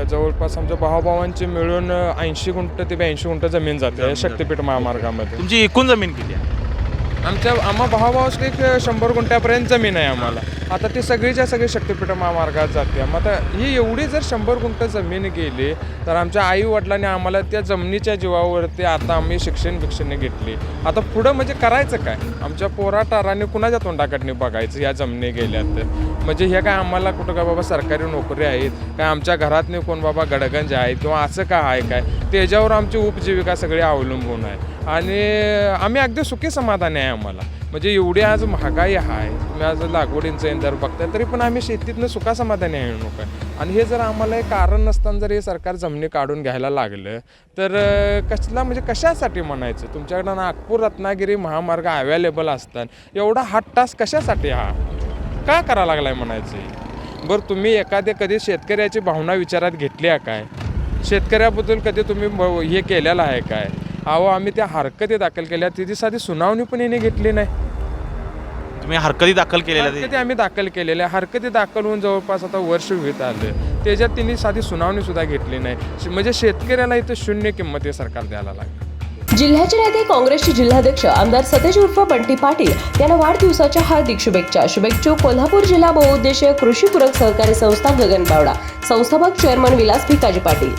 जाते जवळपास आमच्या भावाभावांची मिळून ऐंशी गुंठ ते ब्याऐंशी गुंठ जमीन जाते. शक्तीपीठ महामार्गामध्ये. तुमची एकूण जमीन किती आहे? आमच्या आम्हा भावाभावास एक शंभर गुंठ्यापर्यंत जमीन आहे आम्हाला. आता ती सगळीच्या सगळी शक्तिपीठ महामार्गात जाते. मग आता ही एवढी जर शंभर गुंठ जमीन गेली तर आमच्या आई वडिलांनी आम्हाला त्या जमिनीच्या जीवावरती आता आम्ही शिक्षण बिक्षण घेतली. आता पुढं म्हणजे करायचं काय? आमच्या पोराटाराने कुणाच्या तोंडाकडनी बघायचं या जमिनी गेल्या तर म्हणजे हे काय आम्हाला कुठं काय बाबा सरकारी नोकरी आहेत? काय आमच्या घरात कोण बाबा गडगंज आहेत किंवा असं काय आहे काय? त्याच्यावर आमची उपजीविका सगळी अवलंबून आहे. आणि आम्ही अगदी सुखी समाधानी आहे आम्हाला. म्हणजे एवढी आज महागाई आहे तुम्ही आज लागवडींचं दर बघताय तरी पण आम्ही शेतीतनं सुखासमाधानी आहे नको आणि हे जर आम्हाला हे कारण नसताना जर हे सरकार जमिनी काढून घ्यायला लागलं तर कसला म्हणजे कशासाठी म्हणायचं? तुमच्याकडं नागपूर रत्नागिरी महामार्ग अवेलेबल असतात. एवढा हा टास कशासाठी हा? का करा लागलाय म्हणायचं बरं तुम्ही एखाद्या कधी शेतकऱ्याची भावना विचारात घेतली आहे काय? शेतकऱ्याबद्दल कधी तुम्ही ब- हे केलेलं आहे काय? अहो आम्ही त्या हरकती दाखल केल्या. तिची साधी सुनावणी पण याने घेतली नाही. तुम्ही हरकती दाखल केलेल्या हरकती आम्ही दाखल केलेल्या. हरकती दाखल होऊन जवळपास आता वर्ष होत आलं. त्याच्यात त्यांनी साधी सुनावणी सुद्धा घेतली नाही. म्हणजे शेतकऱ्याला इथं शून्य किंमत हे सरकार द्यायला लागलं. जिल्ह्याचे नेते काँग्रेसचे जिल्हाध्यक्ष आमदार सतेज उर्फ बंटी पाटील यांना वाढदिवसाच्या हार्दिक शुभेच्छा. शुभेच्छुक कोल्हापूर जिल्हा बहुउद्देशीय कृषी पूरक सहकारी संस्था गगन बावडा संस्थापक चेअरमन विलास भिकाजी पाटील.